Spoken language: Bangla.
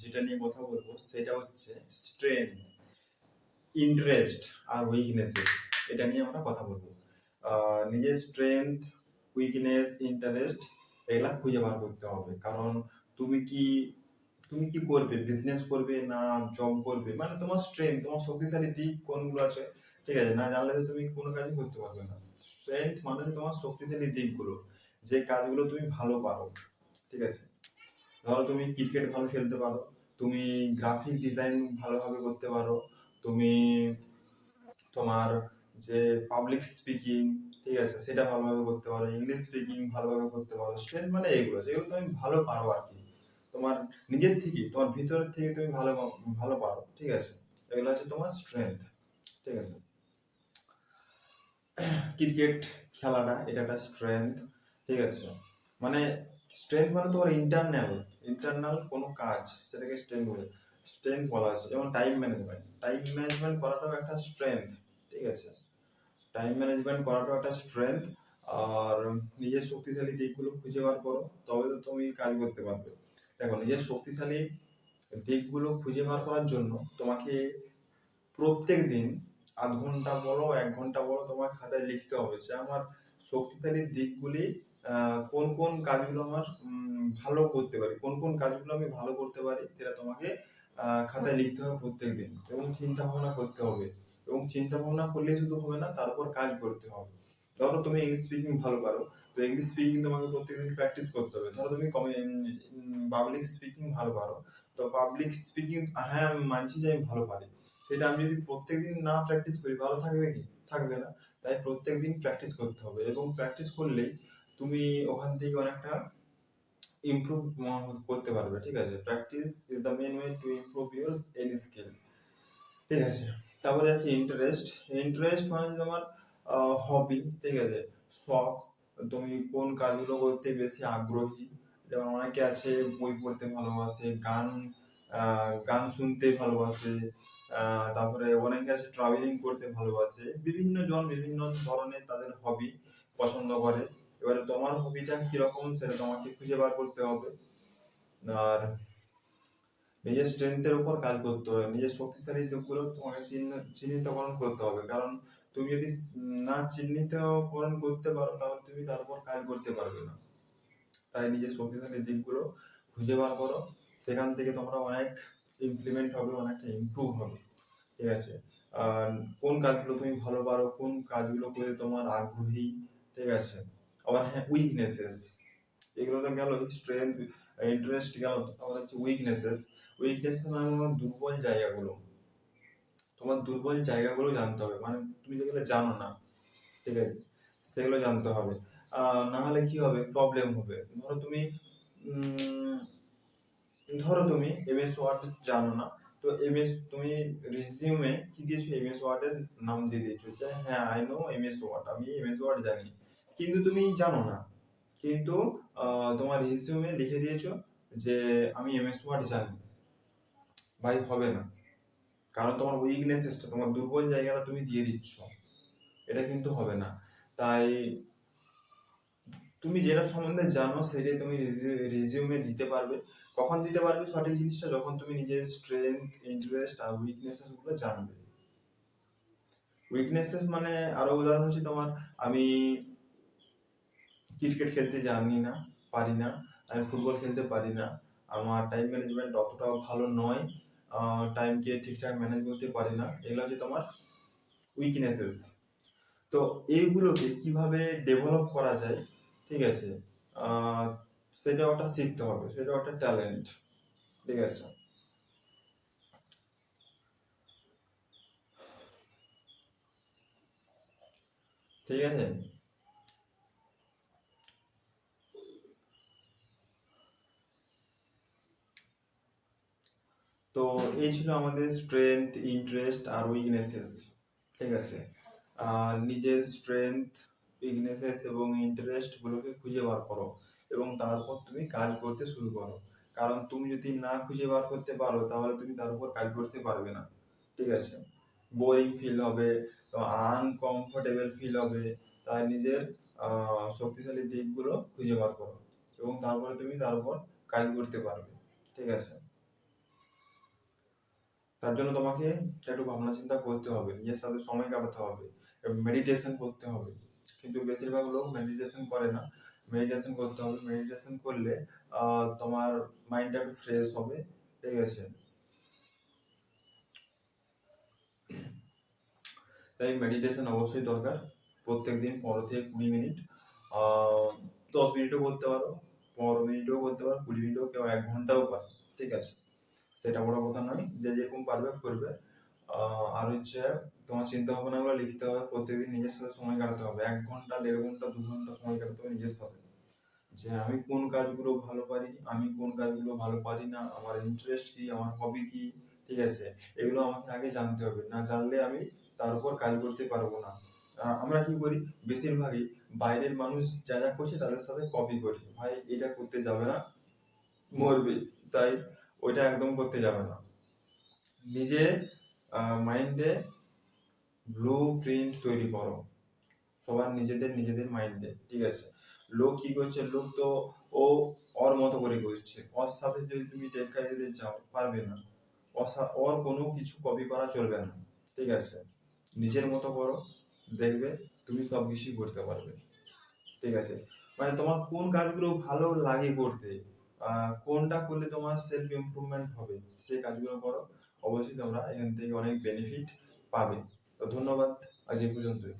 যেটা নিয়ে কথা বলব সেটা হচ্ছে স্ট্রেংথ ইন্টারেস্ট আর উইকনেসেস এটা নিয়ে আমরা কথা বলব। নিজের স্ট্রেংথ উইকনেস ইন্টারেস্ট এগুলা খুঁজে বার করতে হবে। কারণ তুমি কি তুমি কি করবে? বিজনেস করবে না জব করবে? মানে তোমার স্ট্রেংথ তোমার শক্তিশালী দিক কোনগুলো আছে? ঠিক আছে, না জানলে তুমি কোনো কাজই করতে পারবে না। স্ট্রেংথ মানে তোমার শক্তিশালী দিকগুলো, যে কাজগুলো তুমি ভালো পারো। ঠিক আছে? ধরো তুমি ক্রিকেট ভালো খেলতে পারো, তুমি গ্রাফিক ডিজাইন ভালোভাবে করতে পারো, তুমি তোমার যে পাবলিক স্পিকিং ঠিক আছে, সেটা ভালোভাবে করতে পারো ইংলিশ স্পিকিং ভালোভাবে করতে পারো স্ট্রেংথ মানে এগুলো, যেগুলো তুমি ভালো পারো আর কি। তোমার নিজের থেকে, তোমার ভিতরের থেকে তুমি ভালো ভালো পারো, ঠিক আছে? এগুলো হচ্ছে তোমার স্ট্রেংথ ঠিক আছে? ক্রিকেট খেলাটা, এটা একটা স্ট্রেংথ ঠিক আছে? মানে স্ট্রেংথ মানে তোমার ইন্টারনাল ইন্টারনাল কোনো কাজ, সেটাকে স্ট্রেংথ বলে। স্ট্রেংথ বলা আছে যেমন টাইম ম্যানেজমেন্ট টাইম ম্যানেজমেন্ট করাটাও একটা স্ট্রেংথ ঠিক আছে? টাইম ম্যানেজমেন্ট করাটাও একটা স্ট্রেংথ আর নিজের শক্তিশালী দিকগুলো খুঁজে বার করো তবে তো তুমি কাজ করতে পারবে। দেখো, নিজের শক্তিশালী দিকগুলো খুঁজে বার করার জন্য তোমাকে প্রত্যেক দিন আধ ঘণ্টা বলো, এক ঘণ্টা বলো তোমার খাতায় লিখতে হবে যে আমার শক্তিশালী দিকগুলি কোন কোন কাজগুলো আমার ভালো করতে পারি, কোন কোন কাজগুলো আমি ভালো করতে পারি সেটা তোমাকে খাতায় লিখতে হবে প্রত্যেক দিন এবং চিন্তা ভাবনা করতে হবে এবং চিন্তা ভাবনা করলে শুধু হবে না, তার উপর কাজ করতে হবে। ধরো তুমি ইংলিশ স্পিকিং ভালো পারো, তো ইংলিশ স্পিকিং তোমাকে প্রত্যেকদিন প্র্যাকটিস করতে হবে। ধরো তুমি কমে পাবলিক স্পিকিং ভালো পারো, তো পাবলিক স্পিকিং হ্যাঁ মানছি যে আমি ভালো পারি। সেটা আমি যদি প্রত্যেকদিন না প্র্যাকটিস করি, ভালো থাকবে কি? থাকবে না। তাই প্রত্যেকদিন প্র্যাকটিস করতে হবে এবং প্র্যাকটিস করলেই তুমি ওখান থেকে অনেকটা ইমপ্রুভ করতে পারবে, ঠিক আছে? Practice is the main way to improve your any skill ঠিক আছে? তারপরে আছে ইন্টারেস্ট ইন্টারেস্ট মানে তোমার হবি ঠিক আছে? শখ, তুমি কোন কাজগুলো করতে বেশি আগ্রহী? যেমন অনেকে আছে, বই পড়তে ভালোবাসে, গান গান শুনতে ভালোবাসে তারপরে অনেকে আছে ট্রাভেলিং করতে ভালোবাসে। বিভিন্ন জন, বিভিন্ন ধরনের তাদের হবি পছন্দ করে। এবারে তোমার হবিটা কীরকম সেটা তোমাকে খুঁজে বার করতে হবে। আর নিজের স্ট্রেংথের উপর কাজ করতে হবে, নিজের শক্তিশালী দিকগুলো তোমাকে চিহ্ন- চিহ্নিতকরণ করতে হবে। কারণ তুমি যদি না চিহ্নিতকরণ করতে পারো, তাহলে তুমি তার উপর কাজ করতে পারবে না। তাই নিজের শক্তিশালী দিকগুলো খুঁজে বার করো। সেখান থেকে তোমরা অনেক ইমপ্লিমেন্ট হবে, অনেকটা ইমপ্রুভ হবে। ঠিক আছে? আর কোন কাজগুলো তুমি ভালো পারো, কোন কাজগুলো করে তোমার আগ্রহী? ঠিক আছে? আবার হ্যাঁ উইকনেসেস এগুলো তো গেল স্ট্রেংথ ইন্টারেস্ট গেল। আবার হচ্ছে উইকনেসেস উইকনেস মানে তোমার দুর্বল জায়গাগুলো। তোমার দুর্বল জায়গাগুলো জানতে হবে। মানে তুমি যেগুলো জানো না, ঠিক আছে, সেগুলো জানতে হবে। না হলে কি হবে? প্রবলেম হবে। ধরো তুমি ধরো তুমি এমএস ওয়ার্ড জানো না, তো এমএস তুমি রিজিউমে কি দিয়েছ? এমএস ওয়ার্ডের নাম দিয়ে দিয়েছ যে হ্যাঁ আই নো এমএস ওয়ার্ড আমি এমএস ওয়ার্ড জানি। কিন্তু তুমি জানো না। কিন্তু তোমার রিজিউমে লিখে দিয়েছ যে আমি এমএস ওয়ার্ড জানি। ভাই, হবে না। কারণ তোমার উইকনেসেসটা তোমার দুর্বল জায়গাটা তুমি দিয়ে দিচ্ছ। এটা কিন্তু হবে না। তাই তুমি যেটা সম্বন্ধে জানো, সেটাই তুমি রিজিউমে দিতে পারবে। কখন দিতে পারবে সঠিক জিনিসটা? যখন তুমি নিজের স্ট্রেংথ ইন্টারেস্ট আর উইকনেসেসগুলো জানবে। উইকনেসেস মানে আরও উদাহরণ হচ্ছে তোমার, আমি ক্রিকেট খেলতে জানি না, পারি না, আমি ফুটবল খেলতে পারি না। আমার টাইম ম্যানেজমেন্ট অতটাও ভালো নয় টাইমকে ঠিকঠাক ম্যানেজ করতে পারি না। এগুলো হচ্ছে তোমার উইকনেসেস তো এইগুলোকে কীভাবে ডেভেলপ করা যায়, ঠিক আছে? সেটা ওটা শিখতে হবে, সেটা ওটা ট্যালেন্ট ঠিক আছে? ঠিক আছে তো এই ছিল আমাদের স্ট্রেংথ ইন্টারেস্ট আর উইকনেসেস ঠিক আছে? আর নিজের স্ট্রেংথ উইকনেসেস এবং ইন্টারেস্ট গুলোকে খুঁজে বার করো এবং তারপর তুমি কাজ করতে শুরু করো। কারণ তুমি যদি না খুঁজে বার করতে পারো, তাহলে তুমি তার উপর কাজ করতে পারবে না, ঠিক আছে? বোরিং ফিল হবে আনকমফোর্টেবল ফিল হবে, তাই নিজের শক্তিশালী দিকগুলো খুঁজে বার করো এবং তারপরে তুমি তার উপর কাজ করতে পারবে, ঠিক আছে? তার জন্য তোমাকে একটু ভাবনা চিন্তা করতে হবে। নিজের সাথে সময় কাটাতে হবে মেডিটেশন করতে হবে। কিন্তু বেশিরভাগ লোক মেডিটেশন করে না। মেডিটেশন করতে হবে। মেডিটেশন করলে তোমার মাইন্ডটা একটু ফ্রেশ হবে। ঠিক আছে? তাই মেডিটেশন অবশ্যই দরকার। প্রত্যেক দিন পনেরো থেকে কুড়ি মিনিট। দশ মিনিটও করতে পারো, পনেরো মিনিটও করতে পারো, কুড়ি মিনিটও কেউ এক ঘন্টাও পারে। ঠিক আছে? সেটা বড় কথা নয়, যে যেরকম পারবে করবে। আর হচ্ছে তোমার চিন্তা ভাবনাগুলো লিখতে হবে, প্রতিদিন নিজের সাথে সময় কাটাতে হবে। এক ঘণ্টা, দেড় ঘণ্টা, দু ঘণ্টা সময় কাটাতে হবে নিজের সাথে। যে আমি কোন কাজগুলো ভালো পারি, আমি কোন কাজগুলো ভালো পারি না, আমার ইন্টারেস্ট কি, আমার হবি কি, ঠিক আছে? এগুলো আমাকে আগে জানতে হবে। না জানলে আমি তার উপর কাজ করতে পারব না। আমরা কি করি? বেশিরভাগই বাইরের মানুষ যা যা করছে তাদের সাথে কপি করি। ভাই, এটা করতে যাবে না, মরবে। তাই ওইটা একদম করতে যাবে না। নিজে মাইন্ডে ব্লু প্রিন্ট তৈরি করো। সবার নিজেদের নিজেদের মাইন্ডে, ঠিক আছে? লোক কি করছে? লোক তো ও ওর মতো করে করছে। ওর সাথে যদি তুমি টেক্কা দিতে চাও, পারবে না। ওর কোনো কিছু কপি করা চলবে না, ঠিক আছে? নিজের মতো করো, দেখবে তুমি সব কিছুই করতে পারবে, ঠিক আছে? মানে তোমার কোন কাজগুলো ভালো লাগে করতে কোনটা করলে তোমার সেলফ ইমপ্রুভমেন্ট হবে? সেই কাজগুলো করো। অবশ্যই তোমরা এখান থেকে অনেক বেনিফিট পাবে। তো ধন্যবাদ আজ এই পর্যন্তই।